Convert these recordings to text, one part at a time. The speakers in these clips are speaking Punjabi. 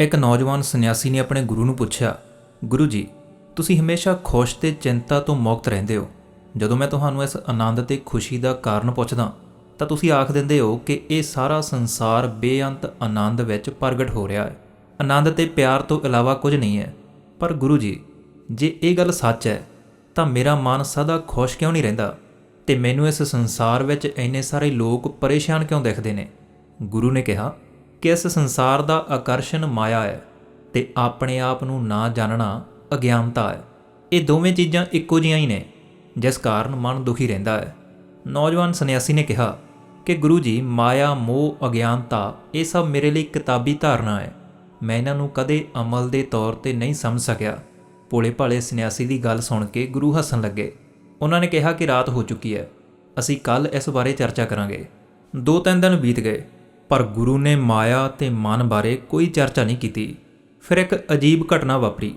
ਇੱਕ ਨੌਜਵਾਨ ਸੰਨਿਆਸੀ ਨੇ ਆਪਣੇ ਗੁਰੂ ਨੂੰ ਪੁੱਛਿਆ, ਗੁਰੂ ਜੀ, ਤੁਸੀਂ ਹਮੇਸ਼ਾ ਖੁਸ਼ ਤੇ ਚਿੰਤਾ ਤੋਂ ਮੁਕਤ ਰਹਿੰਦੇ ਹੋ। ਜਦੋਂ ਮੈਂ ਤੁਹਾਨੂੰ ਇਸ ਆਨੰਦ ਤੇ ਖੁਸ਼ੀ ਦਾ ਕਾਰਨ ਪੁੱਛਦਾ, ਤਾਂ ਤੁਸੀਂ ਆਖ ਦਿੰਦੇ ਹੋ ਕਿ ਇਹ ਸਾਰਾ ਸੰਸਾਰ ਬੇਅੰਤ ਆਨੰਦ ਵਿੱਚ ਪ੍ਰਗਟ ਹੋ ਰਿਹਾ ਹੈ। ਆਨੰਦ ਤੇ ਪਿਆਰ ਤੋਂ ਇਲਾਵਾ ਕੁਝ ਨਹੀਂ ਹੈ। ਪਰ ਗੁਰੂ ਜੀ, ਜੇ ਇਹ ਗੱਲ ਸੱਚ ਹੈ, ਤਾਂ ਮੇਰਾ ਮਨ ਸਦਾ ਖੁਸ਼ ਕਿਉਂ ਨਹੀਂ ਰਹਿੰਦਾ? ਤੇ ਮੈਨੂੰ ਇਸ ਸੰਸਾਰ ਵਿੱਚ ਇੰਨੇ ਸਾਰੇ ਲੋਕ ਪਰੇਸ਼ਾਨ ਕਿਉਂ ਦਿਖਦੇ ਨੇ? ਗੁਰੂ ਨੇ ਕਿਹਾ ਕਿ ਇਸ ਸੰਸਾਰ ਦਾ ਆਕਰਸ਼ਣ ਮਾਇਆ ਹੈ ਤੇ ਆਪਣੇ ਆਪ ਨੂੰ ਨਾ ਜਾਣਨਾ ਅਗਿਆਨਤਾ ਹੈ। ਇਹ ਦੋਵੇਂ ਚੀਜ਼ਾਂ ਇੱਕੋ ਜਿਹੀਆਂ ਹੀ ਨੇ, ਜਿਸ ਕਾਰਨ ਮਨ ਦੁਖੀ ਰਹਿੰਦਾ ਹੈ। ਨੌਜਵਾਨ ਸੰਨਿਆਸੀ ਨੇ ਕਿਹਾ ਕਿ ਗੁਰੂ ਜੀ, ਮਾਇਆ, ਮੋਹ, ਅਗਿਆਨਤਾ, ਇਹ ਸਭ ਮੇਰੇ ਲਈ ਕਿਤਾਬੀ ਧਾਰਨਾ ਹੈ। ਮੈਂ ਇਹਨਾਂ ਨੂੰ ਕਦੇ ਅਮਲ ਦੇ ਤੌਰ ਤੇ ਨਹੀਂ ਸਮਝ ਸਕਿਆ। ਭੋਲੇ ਭਾਲੇ ਸੰਨਿਆਸੀ ਦੀ ਗੱਲ ਸੁਣ ਕੇ ਗੁਰੂ ਹੱਸਣ ਲੱਗੇ। ਉਹਨਾਂ ਨੇ ਕਿਹਾ ਕਿ ਰਾਤ ਹੋ ਚੁੱਕੀ ਹੈ, ਅਸੀਂ ਕੱਲ ਇਸ ਬਾਰੇ ਚਰਚਾ ਕਰਾਂਗੇ। ਦੋ ਤਿੰਨ ਦਿਨ ਬੀਤ ਗਏ। ਪਰ ਗੁਰੂ ਨੇ ਮਾਇਆ ਤੇ ਮਨ ਬਾਰੇ ਕੋਈ ਚਰਚਾ ਨਹੀਂ ਕੀਤੀ। ਫਿਰ ਇੱਕ ਅਜੀਬ ਘਟਨਾ ਵਾਪਰੀ,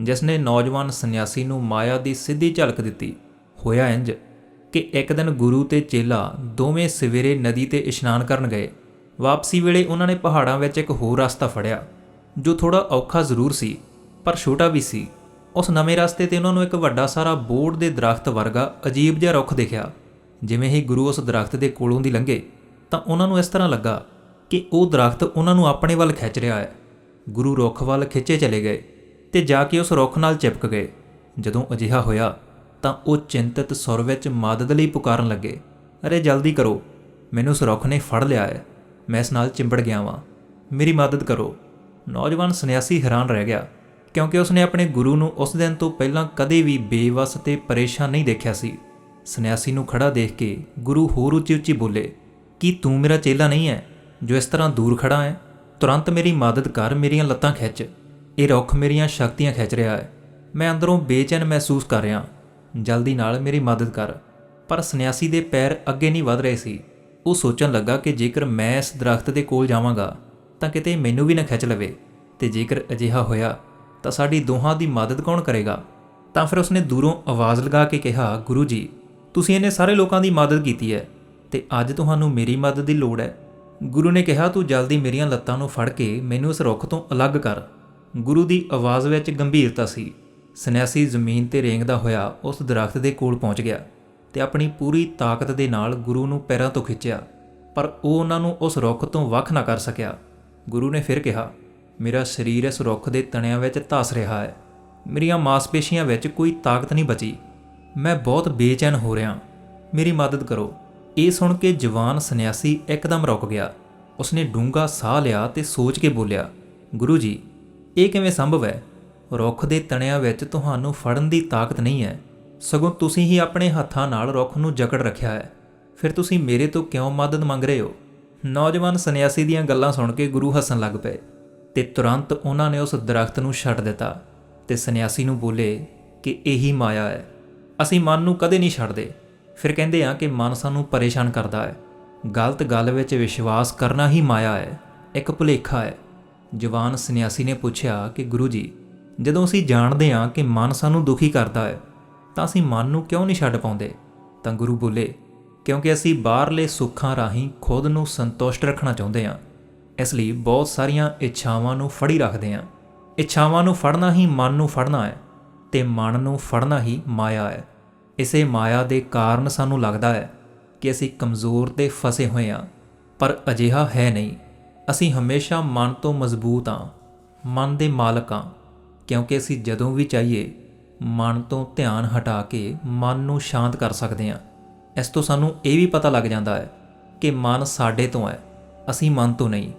ਜਿਸ ਨੇ ਨੌਜਵਾਨ ਸੰਨਿਆਸੀ ਨੂੰ ਮਾਇਆ ਦੀ ਸਿੱਧੀ ਝਲਕ ਦਿੱਤੀ। ਹੋਇਆ ਇੰਜ ਕਿ ਇੱਕ ਦਿਨ ਗੁਰੂ ਤੇ ਚੇਲਾ ਦੋਵੇਂ ਸਵੇਰੇ ਨਦੀ ਤੇ ਇਸ਼ਨਾਨ ਕਰਨ ਗਏ। ਵਾਪਸੀ ਵੇਲੇ ਉਹਨਾਂ ਨੇ ਪਹਾੜਾਂ ਵਿੱਚ ਇੱਕ ਹੋਰ ਰਸਤਾ ਫੜਿਆ, ਜੋ ਥੋੜਾ ਔਖਾ ਜ਼ਰੂਰ ਸੀ, ਪਰ ਛੋਟਾ ਵੀ ਸੀ। ਉਸ ਨਵੇਂ ਰਸਤੇ ਤੇ ਉਹਨਾਂ ਨੂੰ ਇੱਕ ਵੱਡਾ ਸਾਰਾ ਬੋਰਡ ਦੇ ਦਰਖਤ ਵਰਗਾ ਅਜੀਬ ਜਿਹਾ ਰੁੱਖ ਦਿਖਿਆ। ਜਿਵੇਂ ਹੀ ਗੁਰੂ ਉਸ ਦਰਖਤ ਦੇ ਕੋਲੋਂ ਦੀ ਲੰਘੇ, ਤਾਂ ਉਹਨਾਂ ਨੂੰ ਇਸ ਤਰ੍ਹਾਂ ਲੱਗਾ ਕਿ ਉਹ ਦਰਖਤ ਉਹਨਾਂ ਨੂੰ ਆਪਣੇ ਵੱਲ ਖਿੱਚ ਰਿਹਾ ਹੈ। ਗੁਰੂ ਰੁੱਖ ਵੱਲ ਖਿੱਚੇ ਚਲੇ ਗਏ ਤੇ ਜਾ ਕੇ ਉਸ ਰੁੱਖ ਨਾਲ ਚਿਪਕ ਗਏ। ਜਦੋਂ ਅਜਿਹਾ ਹੋਇਆ ਤਾਂ ਉਹ ਚਿੰਤਤ ਸੁਰ ਵਿੱਚ ਮਦਦ ਲਈ ਪੁਕਾਰਨ ਲੱਗੇ, ਅਰੇ ਜਲਦੀ ਕਰੋ, ਮੈਨੂੰ ਉਸ ਰੁੱਖ ਨੇ ਫੜ ਲਿਆ ਹੈ। ਮੈਂ ਇਸ ਨਾਲ ਚਿੰਬੜ ਗਿਆ ਵਾਂ। ਮੇਰੀ ਮਦਦ ਕਰੋ। ਨੌਜਵਾਨ ਸੰਨਿਆਸੀ ਹੈਰਾਨ ਰਹਿ ਗਿਆ, ਕਿਉਂਕਿ ਉਸਨੇ ਆਪਣੇ ਗੁਰੂ ਨੂੰ ਉਸ ਦਿਨ ਤੋਂ ਪਹਿਲਾਂ ਕਦੇ ਵੀ ਬੇਵਸ ਤੇ ਪਰੇਸ਼ਾਨ ਨਹੀਂ ਦੇਖਿਆ ਸੀ। ਸੰਨਿਆਸੀ ਨੂੰ ਖੜਾ ਦੇਖ ਕੇ ਗੁਰੂ ਹੋਰ ਉੱਚੀ ਉੱਚੀ ਬੋਲੇ, ਕੀ ਤੂੰ ਮੇਰਾ ਚੇਲਾ ਨਹੀਂ ਹੈ? ਜੋ ਇਸ ਤਰ੍ਹਾਂ ਦੂਰ ਖੜਾ ਹੈ, ਤੁਰੰਤ ਮੇਰੀ ਮਦਦ ਕਰ ਮੇਰੀਆਂ ਲੱਤਾਂ ਖਿੱਚ। ਇਹ ਰੁੱਖ ਮੇਰੀਆਂ ਸ਼ਕਤੀਆਂ ਖਿੱਚ ਰਿਹਾ ਹੈ। ਮੈਂ ਅੰਦਰੋਂ ਬੇਚੈਨ ਮਹਿਸੂਸ ਕਰ ਰਿਹਾ ਜਲਦੀ ਨਾਲ ਮੇਰੀ ਮਦਦ ਕਰ। ਪਰ ਸੰਨਿਆਸੀ ਦੇ ਪੈਰ ਅੱਗੇ ਨਹੀਂ ਵਧ ਰਹੇ ਸੀ। ਉਹ ਸੋਚਣ ਲੱਗਾ ਕਿ ਜੇਕਰ ਮੈਂ ਇਸ ਦਰਖਤ ਦੇ ਕੋਲ ਜਾਵਾਂਗਾ, ਤਾਂ ਕਿਤੇ ਮੈਨੂੰ ਵੀ ਨਾ ਖਿੱਚ ਲਵੇ। ਤੇ ਜੇਕਰ ਅਜਿਹਾ ਹੋਇਆ, ਤਾਂ ਸਾਡੀ ਦੋਹਾਂ ਦੀ ਮਦਦ ਕੌਣ ਕਰੇਗਾ? ਤਾਂ ਫਿਰ ਉਸਨੇ ਦੂਰੋਂ ਆਵਾਜ਼ ਲਗਾ ਕੇ ਕਿਹਾ, ਗੁਰੂ ਜੀ, ਤੁਸੀਂ ਇਹਨੇ ਸਾਰੇ ਲੋਕਾਂ ਦੀ ਮਦਦ ਕੀਤੀ ਹੈ ਤੇ ਅੱਜ ਤੁਹਾਨੂੰ ਮੇਰੀ ਮਦਦ ਦੀ ਲੋੜ ਹੈ। ਗੁਰੂ ਨੇ ਕਿਹਾ, ਤੂੰ ਜਲਦੀ ਮੇਰੀਆਂ ਲੱਤਾਂ ਨੂੰ ਫੜ ਕੇ ਮੈਨੂੰ ਇਸ ਰੁੱਖ ਤੋਂ ਅਲੱਗ ਕਰ। ਗੁਰੂ ਦੀ ਆਵਾਜ਼ ਵਿੱਚ ਗੰਭੀਰਤਾ ਸੀ। ਸੰਨਿਆਸੀ ਜ਼ਮੀਨ ਤੇ ਰੇਂਗਦਾ ਹੋਇਆ ਉਸ ਦਰਖਤ ਦੇ ਕੋਲ ਪਹੁੰਚ ਗਿਆ ਤੇ ਆਪਣੀ ਪੂਰੀ ਤਾਕਤ ਦੇ ਨਾਲ ਗੁਰੂ ਨੂੰ ਪੈਰਾਂ ਤੋਂ ਖਿੱਚਿਆ, ਪਰ ਉਹ ਉਹਨਾਂ ਨੂੰ ਉਸ ਰੁੱਖ ਤੋਂ ਵੱਖ ਨਾ ਕਰ ਸਕਿਆ। ਗੁਰੂ ਨੇ ਫਿਰ ਕਿਹਾ, ਮੇਰਾ ਸਰੀਰ ਇਸ ਰੁੱਖ ਦੇ ਤਣਿਆਂ ਵਿੱਚ ਧਸ ਰਿਹਾ ਹੈ। ਮੇਰੀਆਂ ਮਾਸਪੇਸ਼ੀਆਂ ਵਿੱਚ ਕੋਈ ਤਾਕਤ ਨਹੀਂ ਬਚੀ। ਮੈਂ ਬਹੁਤ ਬੇਚੈਨ ਹੋ ਰਿਹਾ। ਮੇਰੀ ਮਦਦ ਕਰੋ। ਇਹ ਸੁਣ ਕੇ ਜਵਾਨ ਸੰਨਿਆਸੀ ਇੱਕਦਮ ਰੁਕ ਗਿਆ। ਉਸਨੇ ਡੂੰਘਾ ਸਾਹ ਲਿਆ ਤੇ ਸੋਚ ਕੇ ਬੋਲਿਆ, ਗੁਰੂ ਜੀ, ਇਹ ਕਿਵੇਂ ਸੰਭਵ ਹੈ? ਰੁੱਖ ਦੇ ਤਣਿਆਂ ਵਿੱਚ ਤੁਹਾਨੂੰ ਫੜਨ ਦੀ ਤਾਕਤ ਨਹੀਂ ਹੈ। ਸਗੋਂ ਤੁਸੀਂ ਹੀ ਆਪਣੇ ਹੱਥਾਂ ਨਾਲ ਰੁੱਖ ਨੂੰ ਜਕੜ ਰੱਖਿਆ ਹੈ। ਫਿਰ ਤੁਸੀਂ ਮੇਰੇ ਤੋਂ ਕਿਉਂ ਮਦਦ ਮੰਗ ਰਹੇ ਹੋ? ਨੌਜਵਾਨ ਸੰਨਿਆਸੀ ਦੀਆਂ ਗੱਲਾਂ ਸੁਣ ਕੇ ਗੁਰੂ ਹੱਸਣ ਲੱਗ ਪਏ ਤੇ ਤੁਰੰਤ ਉਹਨਾਂ ਨੇ ਉਸ ਦਰਖਤ ਨੂੰ ਛੱਡ ਦਿੱਤਾ ਤੇ ਸੰਨਿਆਸੀ ਨੂੰ ਬੋਲੇ ਕਿ ਇਹੀ ਮਾਇਆ ਹੈ। ਅਸੀਂ ਮਨ ਨੂੰ ਕਦੇ ਨਹੀਂ ਛੱਡਦੇ। ਫਿਰ ਕਹਿੰਦੇ ਆ ਕਿ ਮਨ ਸਾਨੂੰ ਪਰੇਸ਼ਾਨ ਕਰਦਾ ਹੈ। ਗਲਤ ਗੱਲ ਵਿੱਚ ਵਿਸ਼ਵਾਸ ਕਰਨਾ ਹੀ ਮਾਇਆ ਹੈ। ਇੱਕ ਭੁਲੇਖਾ ਹੈ। ਜਵਾਨ ਸੰਨਿਆਸੀ ਨੇ ਪੁੱਛਿਆ ਕਿ ਗੁਰੂ ਜੀ ਜਦੋਂ ਅਸੀਂ ਜਾਣਦੇ ਹਾਂ ਕਿ ਮਨ ਸਾਨੂੰ ਦੁਖੀ ਕਰਦਾ ਹੈ, ਤਾਂ ਅਸੀਂ ਮਨ ਨੂੰ ਕਿਉਂ ਨਹੀਂ ਛੱਡ ਪਾਉਂਦੇ? ਤਾਂ ਗੁਰੂ ਬੋਲੇ, ਕਿਉਂਕਿ ਅਸੀਂ ਬਾਹਰਲੇ ਸੁੱਖਾਂ ਰਾਹੀਂ ਖੁਦ ਨੂੰ ਸੰਤੁਸ਼ਟ ਰੱਖਣਾ ਚਾਹੁੰਦੇ ਹਾਂ। ਇਸ ਲਈ ਬਹੁਤ ਸਾਰੀਆਂ ਇੱਛਾਵਾਂ ਨੂੰ ਫੜੀ ਰੱਖਦੇ ਹਾਂ। ਇੱਛਾਵਾਂ ਨੂੰ ਫੜਨਾ ਹੀ ਮਨ ਨੂੰ ਫੜਨਾ ਹੈ ਤੇ ਮਨ ਨੂੰ ਫੜਨਾ ਹੀ ਮਾਇਆ ਹੈ। ਇਸੇ ਮਾਇਆ ਦੇ ਕਾਰਨ ਸਾਨੂੰ ਲੱਗਦਾ ਹੈ ਕਿ ਅਸੀਂ ਕਮਜ਼ੋਰ ਤੇ ਫਸੇ ਹੋਏ ਹਾਂ, ਪਰ ਅਜਿਹਾ ਹੈ ਨਹੀਂ। ਅਸੀਂ ਹਮੇਸ਼ਾ ਮਨ ਤੋਂ ਮਜ਼ਬੂਤ ਹਾਂ, ਮਨ ਦੇ ਮਾਲਕ ਹਾਂ, ਕਿਉਂਕਿ ਅਸੀਂ ਜਦੋਂ ਵੀ ਚਾਹੀਏ, ਮਨ ਤੋਂ ਧਿਆਨ ਹਟਾ ਕੇ ਮਨ ਨੂੰ ਸ਼ਾਂਤ ਕਰ ਸਕਦੇ ਹਾਂ। ਇਸ ਤੋਂ ਸਾਨੂੰ ਇਹ ਵੀ ਪਤਾ ਲੱਗ ਜਾਂਦਾ ਹੈ ਕਿ ਮਨ ਸਾਡੇ ਤੋਂ ਹੈ, ਅਸੀਂ ਮਨ ਤੋਂ ਨਹੀਂ।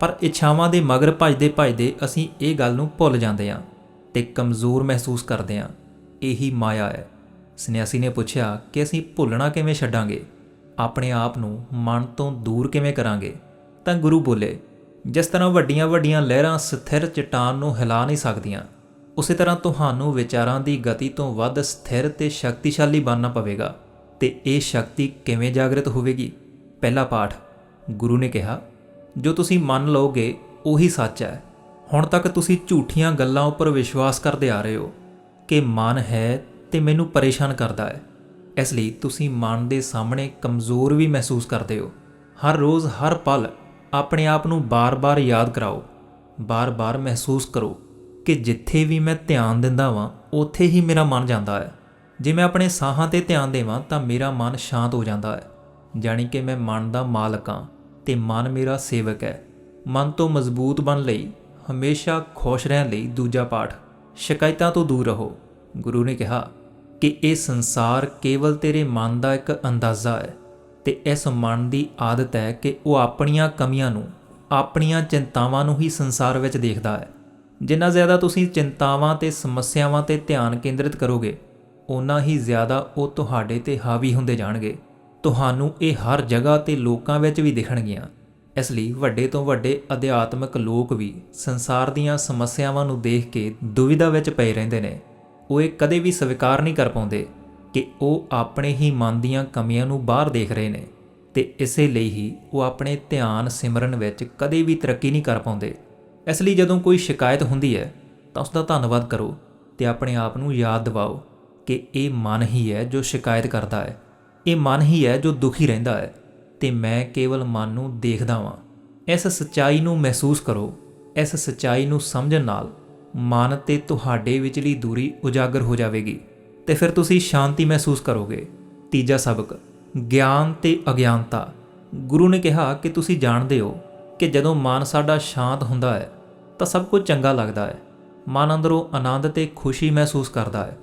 ਪਰ ਇੱਛਾਵਾਂ ਦੇ ਮਗਰ ਭਜਦੇ ਭਜਦੇ ਅਸੀਂ ਇਹ ਗੱਲ ਨੂੰ ਭੁੱਲ ਜਾਂਦੇ ਹਾਂ ਤੇ ਕਮਜ਼ੋਰ ਮਹਿਸੂਸ ਕਰਦੇ ਹਾਂ, ਇਹੀ ਮਾਇਆ ਹੈ। ਸੰਨਿਆਸੀ ਨੇ ਪੁੱਛਿਆ ਕਿ ਅਸੀਂ ਭੁੱਲਣਾ ਕਿਵੇਂ ਛੱਡਾਂਗੇ? ਆਪਣੇ ਆਪ ਨੂੰ ਮਨ ਤੋਂ ਦੂਰ ਕਿਵੇਂ ਕਰਾਂਗੇ? ਤਾਂ ਗੁਰੂ ਬੋਲੇ, ਜਿਸ ਤਰ੍ਹਾਂ ਵੱਡੀਆਂ-ਵੱਡੀਆਂ ਲਹਿਰਾਂ ਸਥਿਰ ਚਟਾਨ ਨੂੰ ਹਿਲਾ ਨਹੀਂ ਸਕਦੀਆਂ, ਉਸੇ ਤਰ੍ਹਾਂ ਤੁਹਾਨੂੰ ਵਿਚਾਰਾਂ ਦੀ ਗਤੀ ਤੋਂ ਵੱਧ ਸਥਿਰ ਤੇ ਸ਼ਕਤੀਸ਼ਾਲੀ ਬਣਨਾ ਪਵੇਗਾ। ਤੇ ਇਹ ਸ਼ਕਤੀ ਕਿਵੇਂ ਜਾਗਰਤ ਹੋਵੇਗੀ? ਪਹਿਲਾ ਪਾਠ, ਗੁਰੂ ਨੇ ਕਿਹਾ, ਜੋ ਤੁਸੀਂ ਮੰਨ ਲਓਗੇ, ਉਹੀ ਸੱਚ ਹੈ। ਹੁਣ ਤੱਕ ਤੁਸੀਂ ਝੂਠੀਆਂ ਗੱਲਾਂ ਉੱਪਰ ਵਿਸ਼ਵਾਸ ਕਰਦੇ ਆ ਰਹੇ ਹੋ ਕਿ ਮਨ ਹੈ ਤੇ ਮੈਨੂੰ ਪਰੇਸ਼ਾਨ ਕਰਦਾ ਹੈ। ਇਸ ਲਈ ਤੁਸੀਂ ਮਨ ਦੇ ਸਾਹਮਣੇ ਕਮਜ਼ੋਰ ਵੀ ਮਹਿਸੂਸ ਕਰਦੇ ਹੋ। ਹਰ ਰੋਜ਼ ਹਰ ਪਲ ਆਪਣੇ ਆਪ ਨੂੰ ਬਾਰ-ਬਾਰ ਯਾਦ ਕਰਾਓ। ਬਾਰ-ਬਾਰ ਮਹਿਸੂਸ ਕਰੋ ਕਿ ਜਿੱਥੇ ਵੀ ਮੈਂ ਧਿਆਨ ਦਿੰਦਾ ਵਾਂ, ਉੱਥੇ ਹੀ ਮੇਰਾ ਮਨ ਜਾਂਦਾ ਹੈ। ਜੇ ਮੈਂ ਆਪਣੇ ਸਾਹਾਂ ਤੇ ਧਿਆਨ ਦੇਵਾਂ ਤਾਂ ਮੇਰਾ ਮਨ ਸ਼ਾਂਤ ਹੋ ਜਾਂਦਾ ਹੈ। ਜਾਣੀ ਕਿ ਮੈਂ ਮਨ ਦਾ ਮਾਲਕ ਹਾਂ ਤੇ ਮਨ ਮੇਰਾ ਸੇਵਕ ਹੈ। ਮਨ ਤੋਂ ਮਜ਼ਬੂਤ ਬਣ ਲਈ ਹਮੇਸ਼ਾ ਖੁਸ਼ ਰਹਿਣ ਲਈ ਦੂਜਾ ਪਾਠ, ਸ਼ਿਕਾਇਤਾਂ ਤੋਂ ਦੂਰ ਰਹੋ। ਗੁਰੂ ਨੇ ਕਿਹਾ ਕਿ ਇਹ ਸੰਸਾਰ ਕੇਵਲ ਤੇਰੇ ਮਨ ਦਾ ਇੱਕ ਅੰਦਾਜ਼ਾ ਹੈ ਤੇ ਇਸ ਮਨ ਦੀ ਆਦਤ ਹੈ ਕਿ ਉਹ ਆਪਣੀਆਂ ਕਮੀਆਂ ਨੂੰ, ਆਪਣੀਆਂ ਚਿੰਤਾਵਾਂ ਨੂੰ ਹੀ ਸੰਸਾਰ ਵਿੱਚ ਦੇਖਦਾ ਹੈ। ਜਿੰਨਾ ਜ਼ਿਆਦਾ ਤੁਸੀਂ ਚਿੰਤਾਵਾਂ ਤੇ ਸਮੱਸਿਆਵਾਂ ਤੇ ਧਿਆਨ ਕੇਂਦਰਿਤ ਕਰੋਗੇ ਉਨਾ ਹੀ ਜ਼ਿਆਦਾ ਉਹ ਤੁਹਾਡੇ ਤੇ ਹਾਵੀ ਹੁੰਦੇ ਜਾਣਗੇ। ਤੁਹਾਨੂੰ ਇਹ ਹਰ ਜਗ੍ਹਾ ਤੇ ਲੋਕਾਂ ਵਿੱਚ ਵੀ ਦਿਖਣਗੀਆਂ। ਇਸ ਲਈ ਵੱਡੇ ਤੋਂ ਵੱਡੇ ਅਧਿਆਤਮਿਕ ਲੋਕ ਵੀ ਸੰਸਾਰ ਦੀਆਂ ਸਮੱਸਿਆਵਾਂ ਨੂੰ ਦੇਖ ਕੇ ਦੁਵਿਧਾ ਵਿੱਚ ਪਏ ਰਹਿੰਦੇ ਨੇ। ਉਹ ਇਹ ਕਦੇ ਵੀ ਸਵੀਕਾਰ ਨਹੀਂ ਕਰ ਪਾਉਂਦੇ ਕਿ ਉਹ ਆਪਣੇ ਹੀ ਮਨ ਦੀਆਂ ਕਮੀਆਂ ਨੂੰ ਬਾਹਰ ਦੇਖ ਰਹੇ ਨੇ ਤੇ ਇਸੇ ਲਈ ਹੀ ਉਹ ਆਪਣੇ ਧਿਆਨ ਸਿਮਰਨ ਵਿੱਚ ਕਦੇ ਵੀ ਤਰੱਕੀ ਨਹੀਂ ਕਰ ਪਾਉਂਦੇ। ਇਸ ਲਈ ਜਦੋਂ ਕੋਈ ਸ਼ਿਕਾਇਤ ਹੁੰਦੀ ਹੈ, ਤਾਂ ਉਸ ਦਾ ਧੰਨਵਾਦ ਕਰੋ ਤੇ ਆਪਣੇ ਆਪ ਨੂੰ ਯਾਦ ਦਿਵਾਓ ਕਿ ਇਹ ਮਨ ਹੀ ਹੈ ਜੋ ਸ਼ਿਕਾਇਤ ਕਰਦਾ ਹੈ। ਇਹ ਮਨ ਹੀ ਹੈ ਜੋ ਦੁਖੀ ਰਹਿੰਦਾ ਹੈ ਤੇ ਮੈਂ ਕੇਵਲ ਮਨ ਨੂੰ ਦੇਖਦਾ ਵਾਂ। ਇਸ ਸੱਚਾਈ ਨੂੰ ਮਹਿਸੂਸ ਕਰੋ, ਇਸ ਸੱਚਾਈ ਨੂੰ ਸਮਝਣ ਨਾਲ ਮਨ ਤੇ ਤੁਹਾਡੇ ਵਿਚਲੀ ਦੂਰੀ ਉਜਾਗਰ ਹੋ ਜਾਵੇਗੀ ਤੇ ਫਿਰ ਤੁਸੀਂ ਸ਼ਾਂਤੀ ਮਹਿਸੂਸ ਕਰੋਗੇ। ਤੀਜਾ ਸਬਕ, ਗਿਆਨ ਤੇ ਅਗਿਆਨਤਾ। ਗੁਰੂ ਨੇ ਕਿਹਾ ਕਿ ਤੁਸੀਂ ਜਾਣਦੇ ਹੋ ਕਿ ਜਦੋਂ ਮਨ ਸਾਡਾ ਸ਼ਾਂਤ ਹੁੰਦਾ ਹੈ, ਤਾਂ ਸਭ ਕੁਝ ਚੰਗਾ ਲੱਗਦਾ ਹੈ। ਮਨ ਅੰਦਰੋਂ ਆਨੰਦ ਤੇ ਖੁਸ਼ੀ ਮਹਿਸੂਸ ਕਰਦਾ ਹੈ।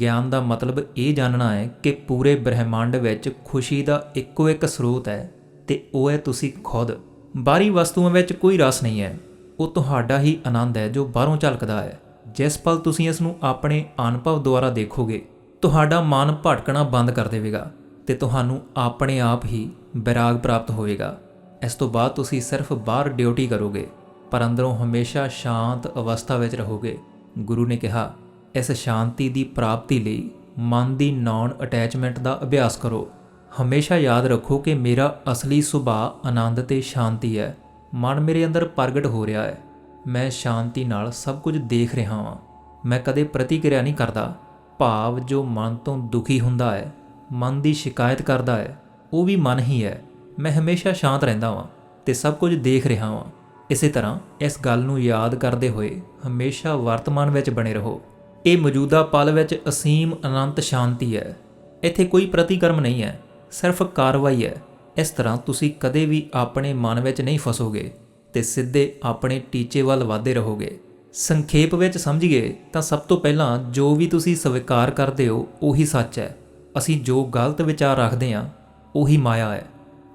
ਗਿਆਨ ਦਾ ਮਤਲਬ ਇਹ ਜਾਣਨਾ ਹੈ ਕਿ ਪੂਰੇ ਬ੍ਰਹਿਮੰਡ ਵਿੱਚ ਖੁਸ਼ੀ ਦਾ ਇੱਕੋ ਇੱਕ ਸਰੋਤ ਹੈ ਤੇ ਉਹ ਹੈ ਤੁਸੀਂ ਖੁਦ। ਬਾਹਰੀ ਵਸਤੂਆਂ ਵਿੱਚ ਕੋਈ ਰਸ ਨਹੀਂ ਹੈ। ਉਹ ਤੁਹਾਡਾ ਹੀ ਆਨੰਦ ਹੈ ਜੋ ਬਾਹਰੋਂ ਝਲਕਦਾ ਹੈ। ਜਿਸ ਪਲ ਤੁਸੀਂ ਇਸ ਨੂੰ ਆਪਣੇ ਅਨੁਭਵ ਦੁਆਰਾ ਦੇਖੋਗੇ, ਤੁਹਾਡਾ ਮਨ ਭਟਕਣਾ ਬੰਦ ਕਰ ਦੇਵੇਗਾ ਤੇ ਤੁਹਾਨੂੰ ਆਪਣੇ ਆਪ ਹੀ ਵਿਰਾਗ ਪ੍ਰਾਪਤ ਹੋਵੇਗਾ। ਇਸ ਤੋਂ ਬਾਅਦ ਤੁਸੀਂ ਸਿਰਫ ਬਾਹਰ ਡਿਊਟੀ ਕਰੋਗੇ, ਪਰ ਅੰਦਰੋਂ ਹਮੇਸ਼ਾ ਸ਼ਾਂਤ ਅਵਸਥਾ ਵਿੱਚ ਰਹੋਗੇ। ਗੁਰੂ ਨੇ ਕਿਹਾ, ਇਸ ਸ਼ਾਂਤੀ ਦੀ ਪ੍ਰਾਪਤੀ ਲਈ ਮਨ ਦੀ ਨਾਨ ਅਟੈਚਮੈਂਟ ਦਾ ਅਭਿਆਸ ਕਰੋ। ਹਮੇਸ਼ਾ ਯਾਦ ਰੱਖੋ ਕਿ ਮੇਰਾ ਅਸਲੀ ਸੁਭਾਅ ਆਨੰਦ ਤੇ ਸ਼ਾਂਤੀ ਹੈ। ਮਨ ਮੇਰੇ ਅੰਦਰ ਪ੍ਰਗਟ ਹੋ ਰਿਹਾ ਹੈ। ਮੈਂ ਸ਼ਾਂਤੀ ਨਾਲ ਸਭ ਕੁਝ ਦੇਖ ਰਿਹਾ ਹਾਂ। ਮੈਂ ਕਦੇ ਪ੍ਰਤੀਕਿਰਿਆ ਨਹੀਂ ਕਰਦਾ। ਭਾਵ ਜੋ ਮਨ ਤੋਂ ਦੁਖੀ ਹੁੰਦਾ ਹੈ, ਮਨ ਦੀ ਸ਼ਿਕਾਇਤ ਕਰਦਾ ਹੈ, ਉਹ ਵੀ ਮਨ ਹੀ ਹੈ। ਮੈਂ ਹਮੇਸ਼ਾ ਸ਼ਾਂਤ ਰਹਿੰਦਾ ਹਾਂ ਤੇ ਸਭ ਕੁਝ ਦੇਖ ਰਿਹਾ ਹਾਂ। ਇਸੇ ਤਰ੍ਹਾਂ ਇਸ ਗੱਲ ਨੂੰ ਯਾਦ ਕਰਦੇ ਹੋਏ ਹਮੇਸ਼ਾ ਵਰਤਮਾਨ ਵਿੱਚ ਬਣੇ ਰਹੋ। ਇਹ ਮੌਜੂਦਾ ਪਲ ਵਿੱਚ ਅਸੀਮ ਅਨੰਤ ਸ਼ਾਂਤੀ ਹੈ। ਇੱਥੇ ਕੋਈ ਪ੍ਰਤੀਕਰਮ ਨਹੀਂ ਹੈ, ਸਿਰਫ ਕਾਰਵਾਈ ਹੈ। ਇਸ ਤਰ੍ਹਾਂ ਤੁਸੀਂ ਕਦੇ ਵੀ ਆਪਣੇ ਮਨ ਵਿੱਚ ਨਹੀਂ ਫਸੋਗੇ ਤੇ ਸਿੱਧੇ ਆਪਣੇ ਟੀਚੇ ਵੱਲ ਵਧਦੇ ਰਹੋਗੇ। ਸੰਖੇਪ ਵਿੱਚ ਸਮਝੀਏ ਤਾਂ ਸਭ ਤੋਂ ਪਹਿਲਾਂ ਜੋ ਵੀ ਤੁਸੀਂ ਸਵੀਕਾਰ ਕਰਦੇ ਹੋ, ਉਹੀ ਸੱਚ ਹੈ। ਅਸੀਂ ਜੋ ਗਲਤ ਵਿਚਾਰ ਰੱਖਦੇ ਹਾਂ, ਉਹੀ ਮਾਇਆ ਹੈ।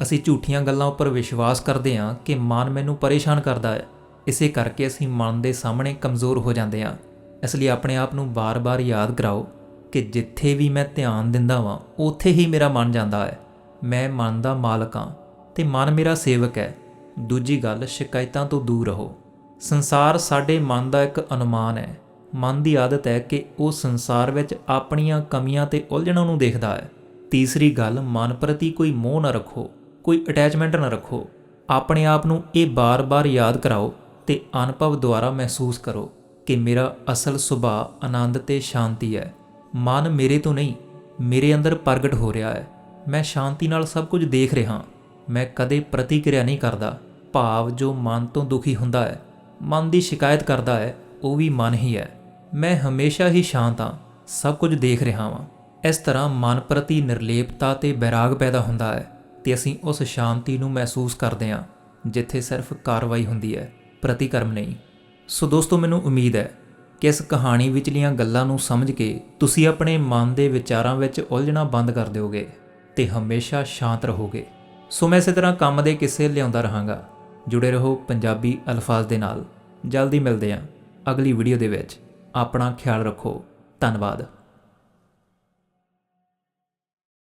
ਅਸੀਂ ਝੂਠੀਆਂ ਗੱਲਾਂ ਉੱਪਰ ਵਿਸ਼ਵਾਸ ਕਰਦੇ ਹਾਂ ਕਿ ਮਨ ਮੈਨੂੰ ਪਰੇਸ਼ਾਨ ਕਰਦਾ ਹੈ। ਇਸੇ ਕਰਕੇ ਅਸੀਂ ਮਨ ਦੇ ਸਾਹਮਣੇ ਕਮਜ਼ੋਰ ਹੋ ਜਾਂਦੇ ਹਾਂ। ਇਸ ਲਈ ਆਪਣੇ ਆਪ ਨੂੰ ਬਾਰ-ਬਾਰ ਯਾਦ ਕਰਾਓ ਕਿ ਜਿੱਥੇ ਵੀ ਮੈਂ ਧਿਆਨ ਦਿੰਦਾ ਵਾਂ, ਉੱਥੇ ਹੀ ਮੇਰਾ ਮਨ ਜਾਂਦਾ ਹੈ। ਮੈਂ ਮਨ ਦਾ ਮਾਲਕ ਹਾਂ ਤੇ ਮਨ ਮੇਰਾ ਸੇਵਕ ਹੈ। ਦੂਜੀ ਗੱਲ, ਸ਼ਿਕਾਇਤਾਂ ਤੋਂ ਦੂਰ ਰਹੋ। ਸੰਸਾਰ ਸਾਡੇ ਮਨ ਦਾ ਇੱਕ ਅਨੁਮਾਨ ਹੈ। ਮਨ ਦੀ ਆਦਤ ਹੈ ਕਿ ਉਹ ਸੰਸਾਰ ਵਿੱਚ ਆਪਣੀਆਂ ਕਮੀਆਂ ਤੇ ਉਲਝਣਾਂ ਨੂੰ ਦੇਖਦਾ ਹੈ। ਤੀਸਰੀ ਗੱਲ, ਮਨ ਪ੍ਰਤੀ ਕੋਈ ਮੋਹ ਨਾ ਰੱਖੋ, ਕੋਈ ਅਟੈਚਮੈਂਟ ਨਾ ਰੱਖੋ। ਆਪਣੇ ਆਪ ਨੂੰ ਇਹ ਬਾਰ-ਬਾਰ ਯਾਦ ਕਰਾਓ ਤੇ ਅਨੁਭਵ ਦੁਆਰਾ ਮਹਿਸੂਸ ਕਰੋ ਕਿ ਮੇਰਾ ਅਸਲ ਸੁਭਾਅ ਆਨੰਦ ਤੇ ਸ਼ਾਂਤੀ ਹੈ। ਮਨ ਮੇਰੇ ਤੋਂ ਨਹੀਂ, ਮੇਰੇ ਅੰਦਰ ਪ੍ਰਗਟ ਹੋ ਰਿਹਾ ਹੈ। ਮੈਂ ਸ਼ਾਂਤੀ ਨਾਲ ਸਭ ਕੁਝ ਦੇਖ ਰਿਹਾ ਮੈਂ ਕਦੇ ਪ੍ਰਤੀਕਿਰਿਆ ਨਹੀਂ ਕਰਦਾ। ਭਾਵ ਜੋ ਮਨ ਤੋਂ ਦੁਖੀ ਹੁੰਦਾ ਹੈ, ਮਨ ਦੀ ਸ਼ਿਕਾਇਤ ਕਰਦਾ ਹੈ, ਉਹ ਵੀ ਮਨ ਹੀ ਹੈ। ਮੈਂ ਹਮੇਸ਼ਾ ਹੀ ਸ਼ਾਂਤ ਹਾਂ, ਸਭ ਕੁਝ ਦੇਖ ਰਿਹਾ ਹਾਂ। ਇਸ ਤਰ੍ਹਾਂ ਮਨ ਪ੍ਰਤੀ ਨਿਰਲੇਪਤਾ ਤੇ ਬੈਰਾਗ ਪੈਦਾ ਹੁੰਦਾ ਹੈ ਤੇ ਅਸੀਂ ਉਸ ਸ਼ਾਂਤੀ ਨੂੰ ਮਹਿਸੂਸ ਕਰਦੇ ਹਾਂ, ਜਿੱਥੇ ਸਿਰਫ ਕਾਰਵਾਈ ਹੁੰਦੀ ਹੈ, ਪ੍ਰਤੀਕਰਮ ਨਹੀਂ। ਸੋ ਦੋਸਤੋ, ਮੈਨੂੰ ਉਮੀਦ ਹੈ ਕਿ ਇਸ ਕਹਾਣੀ ਵਿਚਲੀਆਂ ਗੱਲਾਂ ਨੂੰ ਸਮਝ ਕੇ ਤੁਸੀਂ ਆਪਣੇ ਮਨ ਦੇ ਵਿਚਾਰਾਂ ਵਿੱਚ ਉਲਝਣਾ ਬੰਦ ਕਰ ਦਿਓਗੇ। ਤੇ ਹਮੇਸ਼ਾ ਸ਼ਾਂਤ ਰਹੋਗੇ। ਸੋ ਮੈਂ ਇਸੇ ਤਰ੍ਹਾਂ ਕੰਮ ਦੇ ਕਿੱਸੇ ਲਿਆਉਂਦਾ ਰਹਾਂਗਾ। ਜੁੜੇ ਰਹੋ ਪੰਜਾਬੀ ਅਲਫਾਜ਼ ਦੇ ਨਾਲ। ਜਲਦੀ ਮਿਲਦੇ ਹਾਂ ਅਗਲੀ ਵੀਡੀਓ ਦੇ ਵਿੱਚ। ਆਪਣਾ ਖਿਆਲ ਰੱਖੋ। ਧੰਨਵਾਦ।